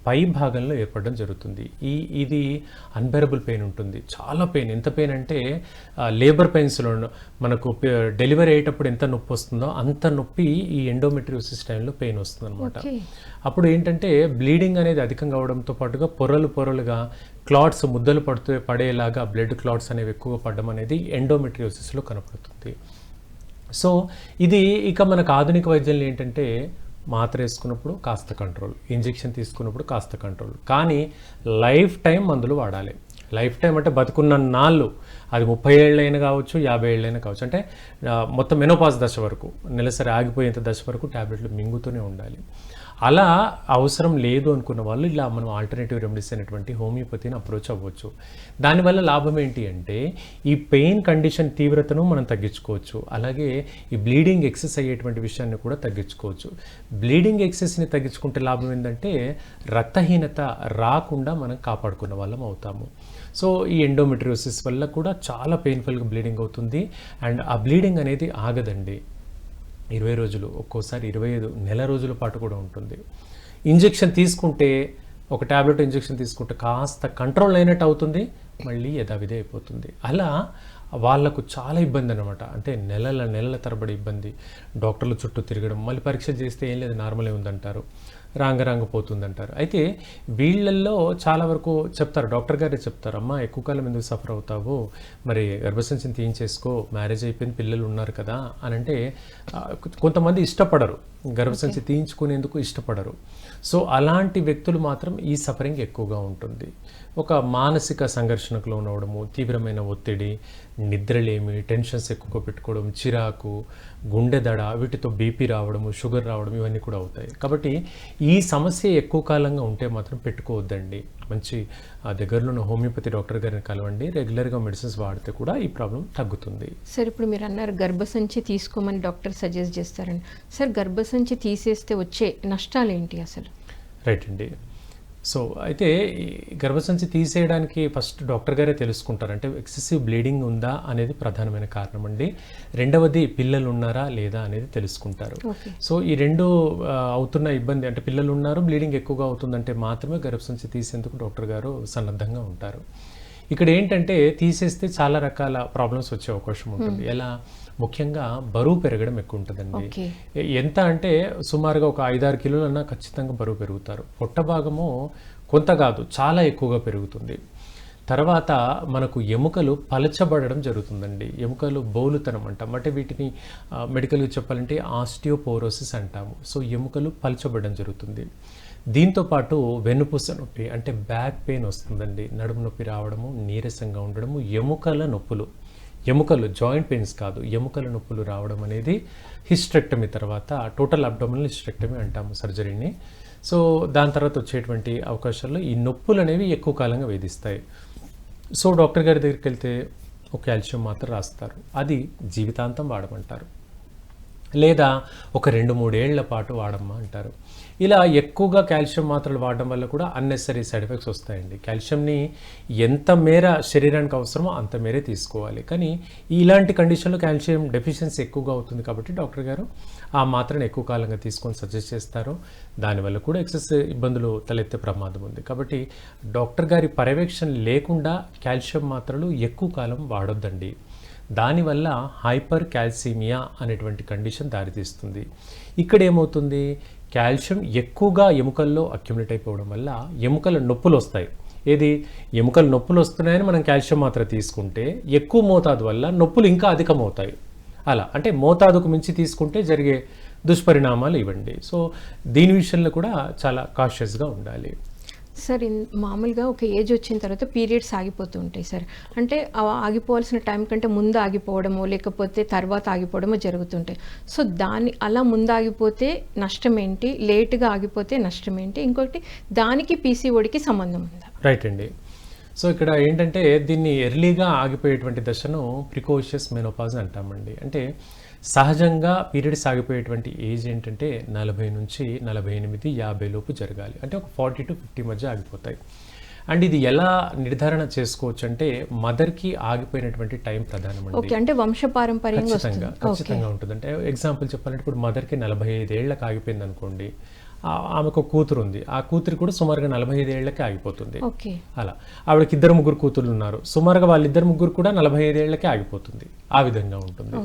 పై భాగంలో ఏర్పడడం జరుగుతుంది. ఈ ఇది అన్బెరబుల్ పెయిన్ ఉంటుంది. చాలా పెయిన్ ఎంత పెయిన్ అంటే లేబర్ పెయిన్స్లో మనకు డెలివరీ అయ్యేటప్పుడు ఎంత నొప్పి వస్తుందో అంత నొప్పి ఈ ఎండోమెట్రియోసిస్ టైంలో పెయిన్ వస్తుంది అనమాట అప్పుడు ఏంటంటే బ్లీడింగ్ అనేది అధికంగా అవడంతో పాటుగా పొరలు పొరలుగా క్లాట్స్ ముద్దలు పడుతూ పడేలాగా బ్లడ్ క్లాట్స్ అనేవి ఎక్కువగా పడడం అనేది ఎండోమెట్రియోసిస్లో కనపడుతుంది. సో ఇది ఇక మనకు ఆధునిక వైద్యంలో ఏంటంటే మాత్ర వేసుకున్నప్పుడు కాస్త కంట్రోల్ ఇంజెక్షన్ తీసుకున్నప్పుడు కాస్త కంట్రోల్ కానీ లైఫ్ టైం మందులు వాడాలి. లైఫ్ టైం అంటే బతుకున్న నాళ్ళు. అది ముప్పై ఏళ్ళైనా కావచ్చు యాభై ఏళ్ళైనా కావచ్చు. అంటే మొత్తం మెనోపాజ్ దశ వరకు నెలసరి ఆగిపోయేంత దశ వరకు ట్యాబ్లెట్లు మింగుతూనే ఉండాలి. అలా అవసరం లేదు అనుకున్న వాళ్ళు ఇలా మనం ఆల్టర్నేటివ్ రెమెడీస్ అనేటువంటి హోమియోపతిని అప్రోచ్ అవ్వచ్చు. దానివల్ల లాభం ఏంటి అంటే ఈ పెయిన్ కండిషన్ తీవ్రతను మనం తగ్గించుకోవచ్చు. అలాగే ఈ బ్లీడింగ్ ఎక్సెస్ అయ్యేటువంటి విషయాన్ని కూడా తగ్గించుకోవచ్చు. బ్లీడింగ్ ఎక్సెస్ని తగ్గించుకుంటే లాభం ఏంటంటే రక్తహీనత రాకుండా మనం కాపాడుకున్న వాళ్ళం అవుతాము. సో ఈ ఎండోమెట్రియోసిస్ వల్ల కూడా చాలా పెయిన్ఫుల్గా బ్లీడింగ్ అవుతుంది. అండ్ ఆ బ్లీడింగ్ అనేది ఆగదండి. ఇరవై రోజులు ఒక్కోసారి ఇరవై ఐదు నెల రోజుల పాటు కూడా ఉంటుంది. ఇంజెక్షన్ తీసుకుంటే ఒక ట్యాబ్లెట్ ఇంజెక్షన్ తీసుకుంటే కాస్త కంట్రోల్ అయినట్టు అవుతుంది మళ్ళీ యథావిధి అయిపోతుంది. అలా వాళ్ళకు చాలా ఇబ్బంది అనమాట అంటే నెలల నెలల తరబడి ఇబ్బంది. డాక్టర్ల చుట్టూ తిరగడం మళ్ళీ పరీక్షలు చేస్తే ఏం లేదు నార్మలే ఉందంటారు. రాంగ రాంగ పోతుంది అంటారు అయితే వీళ్ళల్లో చాలా వరకు చెప్తారు డాక్టర్ గారే చెప్తారు అమ్మా ఎక్కువ కాలం ఎందుకు సఫర్ అవుతావు? మరి గర్భసంచిని తీయించేసుకో మ్యారేజ్ అయిపోయిన పిల్లలు ఉన్నారు కదా అని అంటే కొంతమంది ఇష్టపడరు. గర్భసంచి తీయించుకునేందుకు ఇష్టపడరు. సో అలాంటి వ్యక్తులు మాత్రం ఈ సఫరింగ్ ఎక్కువగా ఉంటుంది. ఒక మానసిక సంఘర్షణకు లోనవడము తీవ్రమైన ఒత్తిడి నిద్రలేమి టెన్షన్స్ ఎక్కువ పెట్టుకోవడం చిరాకు గుండె దడ వీటితో బీపీ రావడము షుగర్ రావడం ఇవన్నీ కూడా అవుతాయి. కాబట్టి ఈ సమస్య ఎక్కువ కాలంగా ఉంటే మాత్రం పెట్టుకోవద్దండి. మంచి ఆ దగ్గరలో ఉన్న హోమియోపతి డాక్టర్ గారిని కలవండి. రెగ్యులర్గా మెడిసిన్స్ వాడితే కూడా ఈ ప్రాబ్లం తగ్గుతుంది. సార్ ఇప్పుడు మీరు అన్నారు గర్భసంచి తీసుకోమని డాక్టర్ సజెస్ట్ చేస్తారండి సార్ గర్భసంచి తీసేస్తే వచ్చే నష్టాలు ఏంటి అసలు? రైట్ అండి. సో అయితే గర్భసంచి తీసేయడానికి ఫస్ట్ డాక్టర్ గారే తెలుసుకుంటారు. అంటే ఎక్సెసివ్ బ్లీడింగ్ ఉందా అనేది ప్రధానమైన కారణం అండి. రెండవది పిల్లలు ఉన్నారా లేదా అనేది తెలుసుకుంటారు. సో ఈ రెండు అవుతున్న ఇబ్బంది అంటే పిల్లలు ఉన్నారు బ్లీడింగ్ ఎక్కువగా అవుతుందంటే మాత్రమే గర్భసంచి తీసేందుకు డాక్టర్ గారు సన్నద్ధంగా ఉంటారు. ఇక్కడ ఏంటంటే తీసేస్తే చాలా రకాల ప్రాబ్లమ్స్ వచ్చే అవకాశం ఉంటుంది. ఎలా? ముఖ్యంగా బరువు పెరగడం ఎక్కువ ఉంటుందండి ఎంత అంటే సుమారుగా ఒక ఐదారు కిలోలన్నా ఖచ్చితంగా బరువు పెరుగుతారు. పొట్ట భాగము కొంత కాదు చాలా ఎక్కువగా పెరుగుతుంది. తర్వాత మనకు ఎముకలు పలచబడడం జరుగుతుందండి. ఎముకలు బౌలుతనం అంటాం. అంటే వీటిని మెడికల్గా చెప్పాలంటే ఆస్టియోపోరోసిస్ అంటాము. సో ఎముకలు పలచబడడం జరుగుతుంది. దీంతో పాటు వెన్నుపూస నొప్పి అంటే బ్యాక్ పెయిన్ వస్తుందండి. నడుము నొప్పి రావడము నీరసంగా ఉండడము ఎముకల నొప్పులు. ఎముకలు జాయింట్ పెయిన్స్ కాదు ఎముకల నొప్పులు రావడం అనేది హిస్ట్రెక్టమీ తర్వాత టోటల్ అబ్డోమినల్ హిస్ట్రెక్టమీ అంటాము సర్జరీని. సో దాని తర్వాత వచ్చేటువంటి అవకాశాల్లో ఈ నొప్పులు అనేవి ఎక్కువ కాలంగా వేధిస్తాయి. సో డాక్టర్ గారి దగ్గరికి వెళ్తే ఒక కాల్షియం మాత్రం రాస్తారు. అది జీవితాంతం వాడమంటారు. లేదా ఒక రెండు మూడేళ్ళ పాటు వాడమ్మా అంటారు. ఇలా ఎక్కువగా కాల్షియం మాత్రలు వాడడం వల్ల కూడా అన్నెసరీ సైడ్ ఎఫెక్ట్స్ వస్తాయండి. కాల్షియంని ఎంత మేర శరీరానికి అవసరమో అంత మేరే తీసుకోవాలి. కానీ ఇలాంటి కండిషన్లో కాల్షియం డెఫిషియన్సీ ఎక్కువగా అవుతుంది కాబట్టి డాక్టర్ గారు ఆ మాత్రను ఎక్కువ కాలంగా తీసుకొని సజెస్ట్ చేస్తారు. దానివల్ల కూడా ఎక్సెస్ ఇబ్బందులు తలెత్తే ప్రమాదం ఉంది. కాబట్టి డాక్టర్ గారి పర్యవేక్షణ లేకుండా కాల్షియం మాత్రలు ఎక్కువ కాలం వాడొద్దండి. దానివల్ల హైపర్ క్యాల్సీమియా అనేటువంటి కండిషన్ దారితీస్తుంది. ఇక్కడ ఏమవుతుంది కాల్షియం ఎక్కువగా ఎముకల్లో అక్యుమిలేట్ అయిపోవడం వల్ల ఎముకల నొప్పులు వస్తాయి. ఏది? ఎముకలు నొప్పులు వస్తున్నాయని మనం కాల్షియం మాత్రం తీసుకుంటే ఎక్కువ మోతాదు వల్ల నొప్పులు ఇంకా అధికమవుతాయి. అలా. అంటే మోతాదుకు మించి తీసుకుంటే జరిగే దుష్పరిణామాలు ఇవ్వండి. సో దీని విషయంలో కూడా చాలా కాషియస్గా ఉండాలి. సార్ ఇన్- మామూలుగా ఒక ఏజ్ వచ్చిన తర్వాత పీరియడ్స్ ఆగిపోతూ ఉంటాయి సార్. అంటే ఆగిపోవాల్సిన టైం కంటే ముందు ఆగిపోవడమో లేకపోతే తర్వాత ఆగిపోవడమో జరుగుతుంటాయి. సో దాన్ని అలా ముందు ఆగిపోతే నష్టం ఏంటి లేట్గా ఆగిపోతే నష్టం ఏంటి ఇంకొకటి దానికి పీసీఓడికి సంబంధం ఉందా? రైట్ అండి. సో ఇక్కడ ఏంటంటే దీన్ని ఎర్లీగా ఆగిపోయేటువంటి దశను ప్రికోషియస్ మెనోపాజ్ అంటామండి. అంటే సహజంగా పీరియడ్స్ ఆగిపోయేటువంటి ఏజ్ ఏంటంటే నలభై నుంచి నలభై ఎనిమిది యాభై లోపు జరగాలి. అంటే ఒక ఫార్టీ టు ఫిఫ్టీ మధ్య ఆగిపోతాయి. అండ్ ఇది ఎలా నిర్ధారణ చేసుకోవచ్చు అంటే మదర్కి ఆగిపోయినటువంటి టైం ప్రధానమండి ఓకే అంటే వంశపారంపర్యంగా ఖచ్చితంగా ఖచ్చితంగా ఉంటుంది. అంటే ఎగ్జాంపుల్ చెప్పాలంటే ఇప్పుడు మదర్కి నలభై ఐదేళ్ళకు ఆగిపోయింది అనుకోండి ఆమెకు ఒక కూతురు ఉంది ఆ కూతురు కూడా సుమారుగా నలభై ఐదేళ్ళకి ఆగిపోతుంది. అలా. ఆవిడకి ఇద్దరు ముగ్గురు కూతుర్లు ఉన్నారు సుమారుగా వాళ్ళిద్దరు ముగ్గురు కూడా నలభై ఐదేళ్ళకే ఆగిపోతుంది. ఆ విధంగా ఉంటుంది.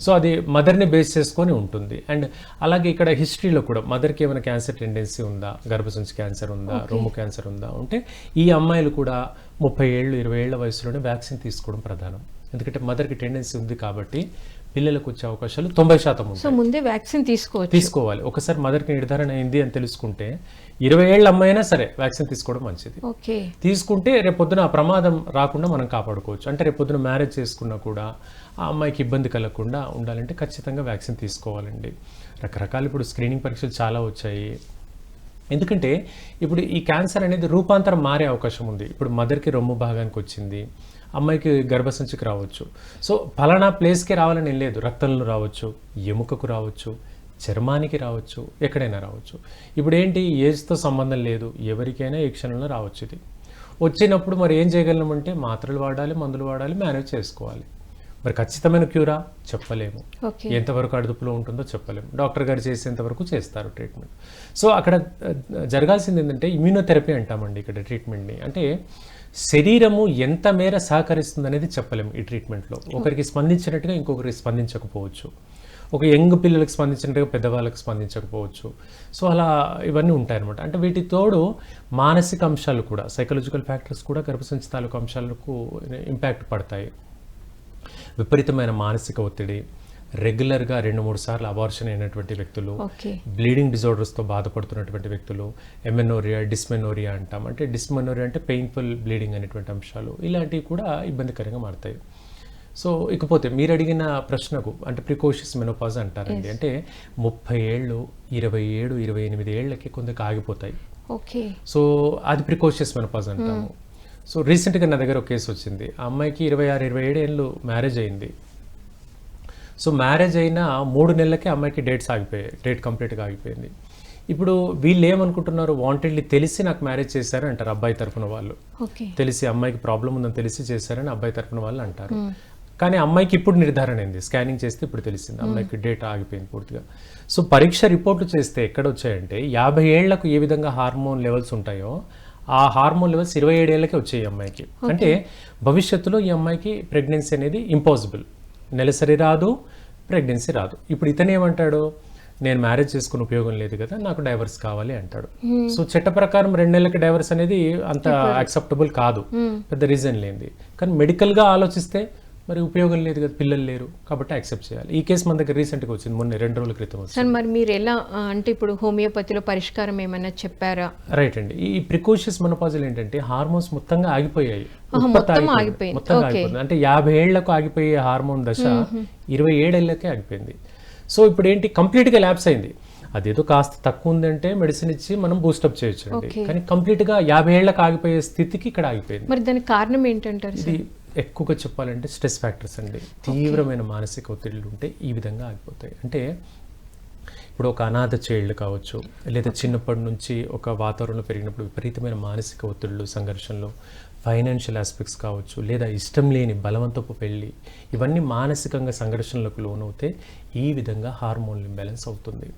సో అది మదర్ని బేస్ చేసుకొని ఉంటుంది. అండ్ అలాగే ఇక్కడ హిస్టరీలో కూడా మదర్కి ఏమైనా క్యాన్సర్ టెండెన్సీ ఉందా? గర్భసంచి క్యాన్సర్ ఉందా? రొమ్ము క్యాన్సర్ ఉందా? ఉంటే ఈ అమ్మాయిలు కూడా ముప్పై ఏళ్ళు ఇరవై ఏళ్ళ వయసులోనే వ్యాక్సిన్ తీసుకోవడం ప్రధానం. ఎందుకంటే మదర్కి టెండెన్సీ ఉంది కాబట్టి పిల్లలకు వచ్చే అవకాశాలు తొంభై శాతం సో ముందే వ్యాక్సిన్ తీసుకోవచ్చు. తీసుకోవాలి. ఒకసారి మదర్కి నిర్ధారణ అయింది అని తెలుసుకుంటే ఇరవై ఏళ్ళ అమ్మాయి అయినా సరే వ్యాక్సిన్ తీసుకోవడం మంచిది. ఓకే. తీసుకుంటే రేపొద్దున ఆ ప్రమాదం రాకుండా మనం కాపాడుకోవచ్చు. అంటే రేపొద్దున మ్యారేజ్ చేసుకున్నా కూడా ఆ అమ్మాయికి ఇబ్బంది కలగకుండా ఉండాలంటే ఖచ్చితంగా వ్యాక్సిన్ తీసుకోవాలండి. రకరకాల ఇప్పుడు స్క్రీనింగ్ పరీక్షలు చాలా వచ్చాయి. ఎందుకంటే ఇప్పుడు ఈ క్యాన్సర్ అనేది రూపాంతరం మారే అవకాశం ఉంది. ఇప్పుడు మదర్కి రొమ్ము భాగానికి వచ్చింది. అమ్మాయికి గర్భసంచికి రావచ్చు. సో ఫలానా ప్లేస్కి రావాలని లేదు. రక్తంలో రావచ్చు ఎముకకు రావచ్చు చర్మానికి రావచ్చు ఎక్కడైనా రావచ్చు. ఇప్పుడు ఏంటి ఏజ్తో సంబంధం లేదు. ఎవరికైనా ఈ క్షణంలో రావచ్చు ఇది. వచ్చినప్పుడు మరి ఏం చేయగలమంటే మాత్రలు వాడాలి మందులు వాడాలి మేనేజ్ చేసుకోవాలి. మరి ఖచ్చితమైన క్యూరా? చెప్పలేము. ఎంతవరకు అదుపులో ఉంటుందో చెప్పలేము. డాక్టర్ గారు చేసేంత వరకు చేస్తారు ట్రీట్మెంట్. సో అక్కడ జరగాల్సింది ఏంటంటే ఇమ్యూనోథెరపీ అంటామండి ఇక్కడ ట్రీట్మెంట్ని. అంటే శరీరము ఎంత మేర సహకరిస్తుంది అనేది చెప్పలేము ఈ ట్రీట్మెంట్లో ఒకరికి స్పందించినట్టుగా ఇంకొకరికి స్పందించకపోవచ్చు. ఒక యంగ్ పిల్లలకు స్పందించినట్టుగా పెద్దవాళ్ళకి స్పందించకపోవచ్చు. సో అలా ఇవన్నీ ఉంటాయన్నమాట. అంటే వీటి తోడు మానసిక అంశాలు కూడా సైకలాజికల్ ఫ్యాక్టర్స్ కూడా గర్భసంచి తాలూకు అంశాలకు ఇంపాక్ట్ పడతాయి. విపరీతమైన మానసిక ఒత్తిడి రెగ్యులర్గా రెండు మూడు సార్లు అబార్షన్ అయినటువంటి వ్యక్తులు బ్లీడింగ్ డిజార్డర్స్తో బాధపడుతున్నటువంటి వ్యక్తులు ఎమెనోరియా డిస్మెనోరియా అంటాం. అంటే డిస్మెనోరియా అంటే పెయిన్ఫుల్ బ్లీడింగ్ అనేటువంటి అంశాలు. ఇలాంటివి కూడా ఇబ్బందికరంగా మారుతాయి. సో ఇకపోతే మీరు అడిగిన ప్రశ్నకు అంటే ప్రికోషియస్ మెనోపాజ్ అంటారండి. అంటే ముప్పై ఏళ్ళు ఇరవై ఏడు ఇరవై ఎనిమిది ఏళ్ళకి కొందరికి ఆగిపోతాయి. ఓకే. సో అది ప్రికోషియస్ మెనోపాజ్ అంటాము. సో రీసెంట్గా నా దగ్గర ఒక కేసు వచ్చింది. ఆ అమ్మాయికి ఇరవై ఆరు ఇరవై ఏడు ఏళ్ళు మ్యారేజ్ అయింది. సో మ్యారేజ్ అయిన మూడు నెలలకే అమ్మాయికి డేట్స్ ఆగిపోయాయి డేట్ కంప్లీట్గా ఆగిపోయింది. ఇప్పుడు వీళ్ళు ఏమనుకుంటున్నారు? వాంటెడ్లీ తెలిసి నాకు మ్యారేజ్ చేశారు అంటారు అబ్బాయి తరఫున వాళ్ళు. తెలిసి అమ్మాయికి ప్రాబ్లం ఉందని తెలిసి చేశారని అబ్బాయి తరఫున వాళ్ళు అంటారు. కానీ అమ్మాయికి ఇప్పుడు నిర్ధారణ అయింది. స్కానింగ్ చేస్తే ఇప్పుడు తెలిసింది. అమ్మాయికి డేట్ ఆగిపోయింది పూర్తిగా. సో పరీక్ష రిపోర్ట్లు చేస్తే ఎక్కడ వచ్చాయంటే యాభై ఏళ్ళకు ఏ విధంగా హార్మోన్ లెవెల్స్ ఉంటాయో ఆ హార్మోన్ లెవెల్స్ ఇరవై ఏడేళ్ళకే వచ్చాయి ఈ అమ్మాయికి. అంటే భవిష్యత్తులో ఈ అమ్మాయికి ప్రెగ్నెన్సీ అనేది ఇంపాసిబుల్. నెలసరి రాదు ప్రెగ్నెన్సీ రాదు. ఇప్పుడు ఇతను ఏమంటాడు? నేను మ్యారేజ్ చేసుకుని ఉపయోగం లేదు కదా నాకు డైవర్స్ కావాలి అంటాడు. సో చట్ట ప్రకారం రెండు నెలలకి డైవర్స్ అనేది అంత యాక్సెప్టబుల్ కాదు. పెద్ద రీజన్ లేనిది. కానీ మెడికల్గా ఆలోచిస్తే మరి ఉపయోగం లేదు కదా పిల్లలు లేరు కాబట్టి యాక్సెప్ట్ చేయాలి. ఈ కేసు మన దగ్గర రీసెంట్గా వచ్చింది మొన్న రెండు రోజుల క్రితం వచ్చింది. సార్ మరి మీరు ఎలా అంటే ఇప్పుడు హోమియోపతిలో పరిష్కారం ఏమైనా చెప్పారా? రైట్ అండి. ఈ ప్రికోషియస్ మెనోపాజల్ ఏంటంటే హార్మోన్స్ మొత్తంగా ఆగిపోయాయి. మొత్తం ఆగిపోయింది. అంటే యాభై ఏళ్ళకు ఆగిపోయే హార్మోన్ దశ ఇరవై ఏడేళ్ళకే ఆగిపోయింది. సో ఇప్పుడు ఏంటి? కంప్లీట్గా ల్యాబ్స్ అయింది. అదేదో కాస్త తక్కువ ఉందంటే మెడిసిన్ ఇచ్చి మనం బూస్టప్ చేయొచ్చు. కానీ కంప్లీట్గా యాభై ఏళ్ళకు ఆగిపోయే స్థితికి ఇక్కడ ఆగిపోయింది. మరి దానికి కారణం ఏంటంటారు ఇది ఎక్కువగా చెప్పాలంటే స్ట్రెస్ ఫ్యాక్టర్స్ అండి. తీవ్రమైన మానసిక ఒత్తిడిలు ఉంటే ఈ విధంగా ఆగిపోతాయి. అంటే ఇప్పుడు ఒక అనాథ చైల్డ్ కావచ్చు లేదా చిన్నప్పటి నుంచి ఒక వాతావరణంలో పెరిగినప్పుడు విపరీతమైన మానసిక ఒత్తిళ్ళు సంఘర్షణలు ఫైనాన్షియల్ ఆస్పెక్ట్స్ కావచ్చు లేదా ఇష్టం లేని బలవంతపు పెళ్ళి ఇవన్నీ మానసికంగా సంఘర్షణలకు లోనవుతే ఈ విధంగా హార్మోన్ ఇంబ్యాలెన్స్ అవుతుంది.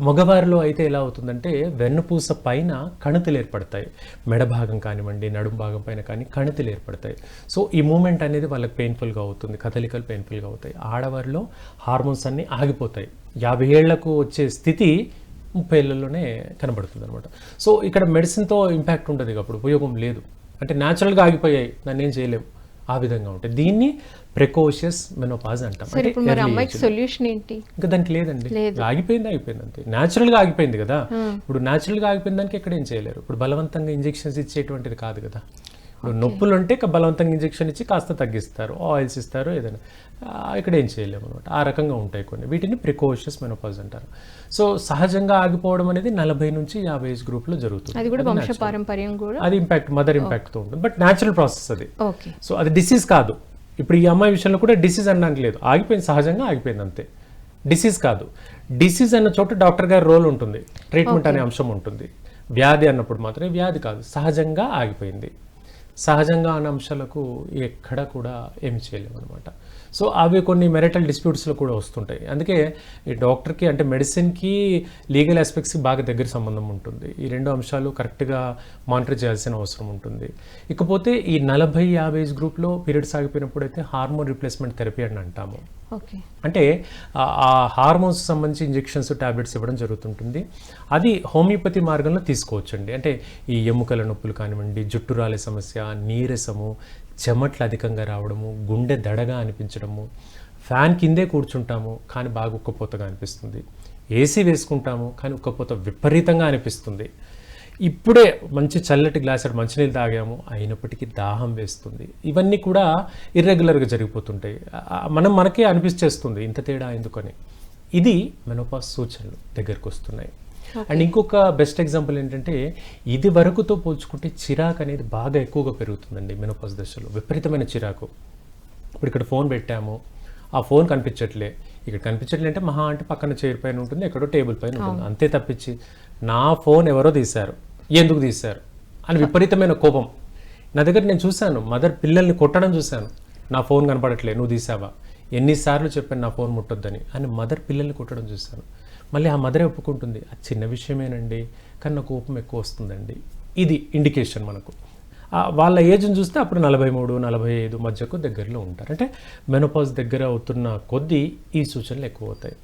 మగవారిలో అయితే ఎలా అవుతుందంటే వెన్నుపూస పైన కణితులు ఏర్పడతాయి. మెడ భాగం కానివ్వండి నడుము భాగం పైన కానీ కణితులు ఏర్పడతాయి. సో ఈ మూమెంట్ అనేది వాళ్ళకి పెయిన్ఫుల్గా అవుతుంది కదలికలు పెయిన్ఫుల్గా అవుతాయి. ఆడవారిలో హార్మోన్స్ అన్నీ ఆగిపోతాయి. యాభై ఏళ్ళకు వచ్చే స్థితి ముప్పై ఏళ్ళలోనే కనబడుతుంది అనమాట సో ఇక్కడ మెడిసిన్తో ఇంపాక్ట్ ఉంటుంది అప్పుడు ఉపయోగం లేదు. అంటే న్యాచురల్గా ఆగిపోయాయి దాన్ని ఏం చేయలేము ఆ విధంగా ఉంటాయి. దీన్ని ప్రెకోషియస్ మెనోపాజ్ అంటాం. సొల్యూషన్ ఏంటి? ఇంకా దానికి లేదండి. లేదు. ఆగిపోయింది ఆగిపోయింది అంతే. Natural గా ఆగిపోయింది కదా. ఇప్పుడు natural గా ఆగిపోయిన దానికి ఇక్కడ ఏం చేయలేరు. ఇప్పుడు బలవంతంగా ఇంజెక్షన్స్ ఇచ్చేటువంటిది కాదు కదా. ఇప్పుడు నొప్పులు ఉంటే ఇక బలవంతంగా ఇంజెక్షన్ ఇచ్చి కాస్త తగ్గిస్తారు ఆయిల్స్ ఇస్తారు ఏదైనా. ఇక్కడ ఏం చేయలేము అనమాట ఆ రకంగా ఉంటాయి కొన్ని. వీటిని ప్రికోషియస్ మెనోపాజ్ అంటారు. సో సహజంగా ఆగిపోవడం అనేది నలభై నుంచి యాభై ఏజ్ గ్రూప్లో జరుగుతుంది. అది కూడా వంశ పారంపర్యం కూడా? అది ఇంపాక్ట్ మదర్ ఇంపాక్ట్తో ఉంటుంది. But natural process okay. So. So అది డిసీజ్ కాదు. ఇప్పుడు ఈ అమ్మాయి విషయంలో కూడా డిసీజ్ అనడానికి లేదు. ఆగిపోయింది సహజంగా ఆగిపోయింది అంతే. డిసీజ్ కాదు. డిసీజ్ అన్న చోట డాక్టర్ గారి రోల్ ఉంటుంది. ట్రీట్మెంట్ అనే అంశం ఉంటుంది. వ్యాధి అన్నప్పుడు మాత్రమే వ్యాధి కాదు. సహజంగా ఆగిపోయింది. సహజంగా అన్న అంశాలకు ఎక్కడ కూడా ఏమి చేయలేము అనమాట సో అవి కొన్ని మెరిటల్ డిస్ప్యూట్స్లో కూడా వస్తుంటాయి. అందుకే ఈ డాక్టర్కి అంటే మెడిసిన్కి లీగల్ ఆస్పెక్ట్స్కి బాగా దగ్గర సంబంధం ఉంటుంది. ఈ రెండు అంశాలు కరెక్ట్గా మానిటర్ చేయాల్సిన అవసరం ఉంటుంది. ఇకపోతే ఈ నలభై యాభై ఏజ్ గ్రూప్లో పీరియడ్స్ ఆగిపోయినప్పుడు అయితే హార్మోన్ రీప్లేస్మెంట్ థెరపీ అని అంటాము. ఓకే. అంటే ఆ- హార్మోన్స్ సంబంధించి ఇంజెక్షన్స్ టాబ్లెట్స్ ఇవ్వడం జరుగుతుంటుంది. అది హోమియోపతి మార్గంలో తీసుకోవచ్చండి. అంటే ఈ ఎముకల నొప్పులు కానివ్వండి జుట్టు రాలే సమస్య నీరసము చెమట్లు అధికంగా రావడము గుండె దడగా అనిపించడము ఫ్యాన్ కిందే కూర్చుంటాము కానీ బాగా ఉక్కపోతగా అనిపిస్తుంది. ఏసీ వేసుకుంటాము కానీ ఉక్కపోత విపరీతంగా అనిపిస్తుంది. ఇప్పుడే మంచి చల్లటి గ్లాసెడ్ మంచినీళ్ళు తాగాము అయినప్పటికీ దాహం వేస్తుంది. ఇవన్నీ కూడా ఇర్రెగ్యులర్గా జరిగిపోతుంటాయి. మనం మనకే అనిపించేస్తుంది ఇంత తేడా ఎందుకని. ఇది మెనోపాస్ సూచనలు దగ్గరకు వస్తున్నాయి అండ్ ఇంకొక బెస్ట్ ఎగ్జాంపుల్ ఏంటంటే ఇది వరకుతో పోల్చుకుంటే చిరాకు అనేది బాగా ఎక్కువగా పెరుగుతుందండి మెనోపాస్ దశలో విపరీతమైన చిరాకు. ఇప్పుడు ఇక్కడ ఫోన్ పెట్టాము ఆ ఫోన్ కనిపించట్లే. ఇక్కడ కనిపించట్లే అంటే మహా అంటే పక్కన చైర్ పైన ఉంటుంది ఎక్కడో టేబుల్ పైన ఉంటుంది. అంతే తప్పించి నా ఫోన్ ఎవరో తీశారు ఎందుకు తీశారు అని విపరీతమైన కోపం. నా దగ్గర నేను చూశాను మదర్ పిల్లల్ని కొట్టడం చూశాను. నా ఫోన్ కనపడట్లే నువ్వు తీసావా? ఎన్నిసార్లు చెప్పాను నా ఫోన్ ముట్టొద్దని అని మదర్ పిల్లల్ని కొట్టడం చూశాను. మళ్ళీ ఆ మదరే ఒప్పుకుంటుంది. అది చిన్న విషయమేనండి కానీ నాకు కోపం ఎక్కువ వస్తుందండి. ఇది ఇండికేషన్ మనకు. వాళ్ళ ఏజ్ని చూస్తే అప్పుడు నలభై మూడు నలభై ఐదు మధ్యకు దగ్గరలో ఉంటారు. అంటే మెనోపాజ్ దగ్గర అవుతున్న కొద్దీ ఈ సూచనలు ఎక్కువ అవుతాయి.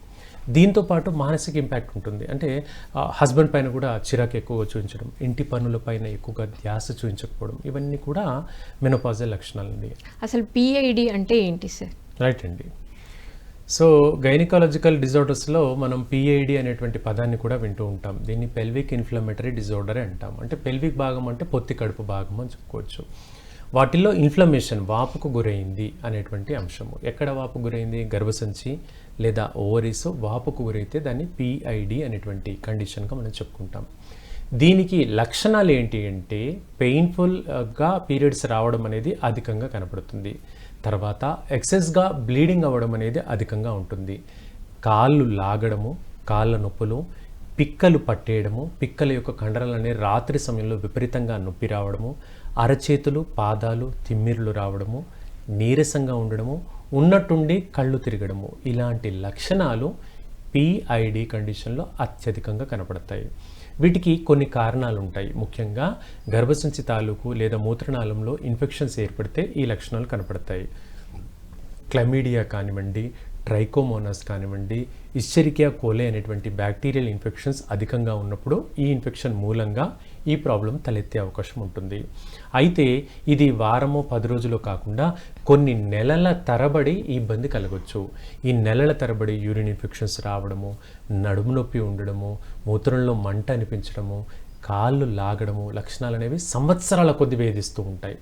దీంతో పాటు మానసిక ఇంపాక్ట్ ఉంటుంది. అంటే హస్బెండ్ పైన కూడా చిరాకు ఎక్కువ చూపించడం ఇంటి పనుల పైన ఎక్కువగా ధ్యాస చూపించకపోవడం ఇవన్నీ కూడా మెనోపాజల్ లక్షణాలండి. అసలు పిఐడి అంటే ఏంటి సార్? రైట్ అండి. సో గైనకాలజికల్ డిజార్డర్స్లో మనం పిఐడి అనేటువంటి పదాన్ని కూడా వింటూ ఉంటాం. దీన్ని పెల్విక్ ఇన్ఫ్లమేటరీ డిజార్డర్ అంటాం. అంటే పెల్విక్ భాగం అంటే పొత్తి కడుపు భాగం అని చెప్పుకోవచ్చు. వాటిల్లో ఇన్ఫ్లమేషన్ వాపుకు గురైంది అనేటువంటి అంశము. ఎక్కడ వాపు గురైంది? గర్భసంచి లేదా ఓవరీస్ వాపుకు గురైతే దాన్ని పిఐడి అనేటువంటి కండిషన్గా మనం చెప్పుకుంటాం. దీనికి లక్షణాలు ఏంటి అంటే పెయిన్ఫుల్గా పీరియడ్స్ రావడం అనేది అధికంగా కనపడుతుంది. తర్వాత ఎక్సెస్గా బ్లీడింగ్ అవ్వడం అనేది అధికంగా ఉంటుంది. కాళ్ళు లాగడము కాళ్ళ నొప్పులు పిక్కలు పట్టేయడము పిక్కల యొక్క కండరాలనే రాత్రి సమయంలో విపరీతంగా నొప్పి రావడము అరచేతులు పాదాలు తిమ్మిర్లు రావడము నీరసంగా ఉండడము ఉన్నట్టుండి కళ్ళు తిరగడము. ఇలాంటి లక్షణాలు పిఐడి కండిషన్లో అత్యధికంగా కనపడతాయి. వీటికి కొన్ని కారణాలు ఉంటాయి ముఖ్యంగా గర్భసంచి తాలూకు లేదా మూత్రనాళంలో ఇన్ఫెక్షన్స్ ఏర్పడితే ఈ లక్షణాలు కనపడతాయి. క్లమీడియా కానివ్వండి ట్రైకోమోనస్ కానివ్వండి ఇస్చెరికియా కోలే అనేటువంటి బ్యాక్టీరియల్ ఇన్ఫెక్షన్స్ అధికంగా ఉన్నప్పుడు ఈ ఇన్ఫెక్షన్ మూలంగా ఈ ప్రాబ్లం తలెత్తే అవకాశం ఉంటుంది. అయితే ఇది వారము పది రోజులు కాకుండా కొన్ని నెలల తరబడి ఇబ్బంది కలగొచ్చు. ఈ నెలల తరబడి యూరిన్ ఇన్ఫెక్షన్స్ రావడము నడుము నొప్పి ఉండడము మూత్రంలో మంట అనిపించడము కాళ్ళు లాగడము లక్షణాలు అనేవి సంవత్సరాల కొద్ది వేధిస్తూ ఉంటాయి.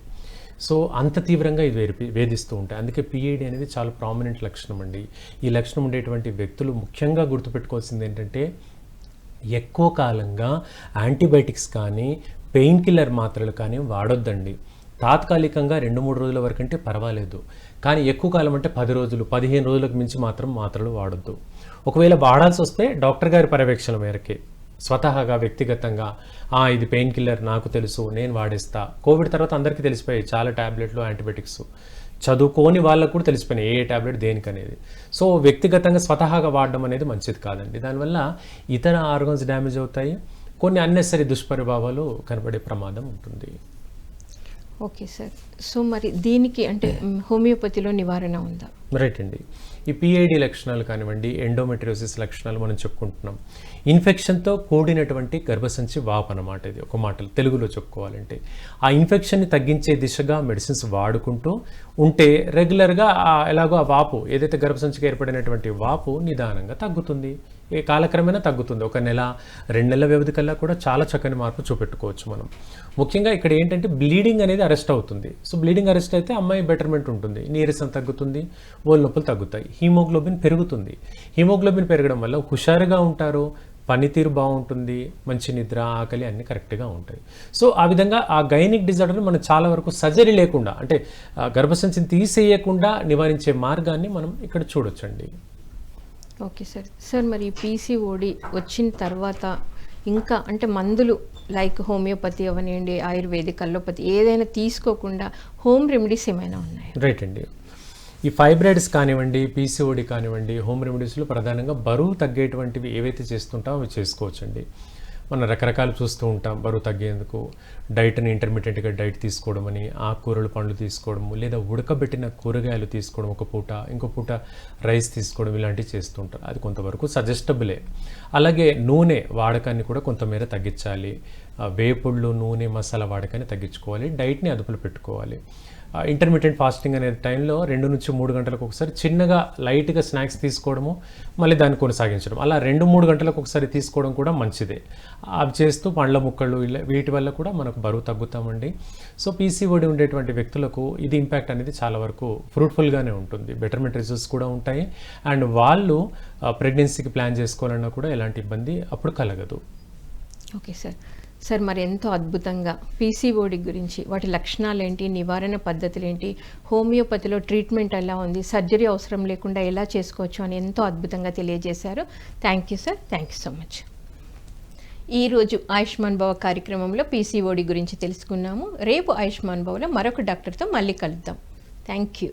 సో అంత తీవ్రంగా ఇది వేరి వేధిస్తూ ఉంటాయి. అందుకే పిఐడి అనేది చాలా ప్రామినెంట్ లక్షణం అండి. ఈ లక్షణం ఉండేటువంటి వ్యక్తులు ముఖ్యంగా గుర్తుపెట్టుకోవాల్సింది ఏంటంటే ఎక్కువ కాలంగా యాంటీబయాటిక్స్ కానీ పెయిన్ కిల్లర్ మాత్రలు కానీ వాడొద్దండి. తాత్కాలికంగా రెండు మూడు రోజుల వరకు అంటే పర్వాలేదు. కానీ ఎక్కువ కాలం అంటే పది రోజులు పదిహేను రోజులకు మించి మాత్రం మాత్రలు వాడొద్దు. ఒకవేళ వాడాల్సి వస్తే డాక్టర్ గారి పర్యవేక్షణ మేరకే. స్వతహాగా వ్యక్తిగతంగా "ఆ, ఇది పెయిన్ కిల్లర్ నాకు తెలుసు నేను వాడేస్తా. కోవిడ్ తర్వాత అందరికీ తెలిసిపోయాయి చాలా ట్యాబ్లెట్లు యాంటీబయాటిక్స్. చదువుకోని వాళ్ళకు కూడా తెలిసిపోయినాయి ఏ ట్యాబ్లెట్ దేనికి అనేది సో వ్యక్తిగతంగా స్వతహాగా వాడడం అనేది మంచిది కాదండి. దానివల్ల ఇతర ఆర్గన్స్ డ్యామేజ్ అవుతాయి కొన్ని అన్నెసరీ దుష్ప్రభావాలు కనబడే ప్రమాదం ఉంటుంది. Okay sir. సో మరి దీనికి అంటే హోమియోపతిలో నివారణ ఉందా? రైట్ అండి. ఈ పిఐడి లక్షణాలు కానివ్వండి ఎండోమెట్రియోసిస్ లక్షణాలు మనం చెప్పుకుంటున్నాం. ఇన్ఫెక్షన్తో కూడినటువంటి గర్భసంచి వాపు అనమాట ఇది. ఒక మాటలు తెలుగులో చెప్పుకోవాలంటే. ఆ ఇన్ఫెక్షన్ని తగ్గించే దిశగా మెడిసిన్స్ వాడుకుంటూ ఉంటే రెగ్యులర్గా ఎలాగో ఆ వాపు ఏదైతే గర్భసంచికి ఏర్పడినటువంటి వాపు నిదానంగా తగ్గుతుంది. ఏ కాలక్రమేణా తగ్గుతుంది. ఒక నెల రెండు నెలల వ్యవధి కల్లా కూడా చాలా చక్కని మార్పు చూపెట్టుకోవచ్చు మనం. ముఖ్యంగా ఇక్కడ ఏంటంటే బ్లీడింగ్ అనేది అరెస్ట్ అవుతుంది. సో బ్లీడింగ్ అరెస్ట్ అయితే అమ్మాయి బెటర్మెంట్ ఉంటుంది. నీరసం తగ్గుతుంది ఓల్ నొప్పులు తగ్గుతాయి. హీమోగ్లోబిన్ పెరుగుతుంది. హీమోగ్లోబిన్ పెరగడం వల్ల హుషారుగా ఉంటారు పనితీరు బాగుంటుంది మంచి నిద్ర ఆకలి అన్నీ కరెక్ట్గా ఉంటాయి. సో ఆ విధంగా ఆ గైనిక్ డిజార్డర్ని మనం చాలా వరకు సర్జరీ లేకుండా అంటే గర్భసంచిని తీసేయకుండా నివారించే మార్గాన్ని మనం ఇక్కడ చూడొచ్చండి. Okay sir. సార్ మరి పీసీఓడి వచ్చిన తర్వాత ఇంకా అంటే మందులు లైక్ హోమియోపతి అవనివ్వండి ఆయుర్వేదిక్ అల్లోపతి ఏదైనా తీసుకోకుండా హోమ్ రెమెడీస్ ఏమైనా ఉన్నాయా? రైట్ అండి. ఈ ఫైబ్రాయిడ్స్ కానివ్వండి పీసీఓడి కానివ్వండి హోమ్ రెమెడీస్లో ప్రధానంగా బరువు తగ్గేటువంటివి ఏవైతే చేస్తుంటామో అవి చేసుకోవచ్చండి. మనం రకరకాలు చూస్తూ ఉంటాం బరువు తగ్గేందుకు. డైట్ని ఇంటర్మీడియట్గా డైట్ తీసుకోవడం అని ఆకుకూరలు పండ్లు తీసుకోవడము లేదా ఉడకబెట్టిన కూరగాయలు తీసుకోవడం ఒక పూట ఇంకో పూట రైస్ తీసుకోవడం ఇలాంటివి చేస్తుంటారు అది కొంతవరకు సజెస్టబులే. అలాగే నూనె వాడకాన్ని కూడా కొంతమేర తగ్గించాలి. వేపుళ్ళు నూనె మసాలా వాడకాన్ని తగ్గించుకోవాలి. డైట్ని అదుపులో పెట్టుకోవాలి. ఇంటర్మీడియట్ ఫాస్టింగ్ అనే టైంలో రెండు నుంచి మూడు గంటలకు ఒకసారి చిన్నగా లైట్గా స్నాక్స్ తీసుకోవడము మళ్ళీ దాన్ని కొనసాగించడం. అలా రెండు మూడు గంటలకు ఒకసారి తీసుకోవడం కూడా మంచిదే. అవి చేస్తూ పండ్ల ముక్కలు ఇలా వీటి వల్ల కూడా మనకు బరువు తగ్గుతామండి. సో పీసీఓడి ఉండేటువంటి వ్యక్తులకు ఇది ఇంపాక్ట్ అనేది చాలా వరకు ఫ్రూట్ఫుల్గానే ఉంటుంది. బెటర్మెంట్ రిజల్ట్స్ కూడా ఉంటాయి. అండ్ వాళ్ళు ప్రెగ్నెన్సీకి ప్లాన్ చేసుకోవాలన్నా కూడా ఎలాంటి ఇబ్బంది అప్పుడు కలగదు. ఓకే సార్ సార్ మరి ఎంతో అద్భుతంగా పీసీఓడి గురించి వాటి లక్షణాలు ఏంటి నివారణ పద్ధతులు ఏంటి హోమియోపతిలో ట్రీట్మెంట్ ఎలా ఉంది సర్జరీ అవసరం లేకుండా ఎలా చేసుకోవచ్చు అని ఎంతో అద్భుతంగా తెలియజేశారు. Thank you sir thank you so much ఈరోజు ఆయుష్మాన్ భవ కార్యక్రమంలో పీసీఓడి గురించి తెలుసుకున్నాము. రేపు ఆయుష్మాన్ భవలో మరొక డాక్టర్తో మళ్ళీ కలుద్దాం. Thank you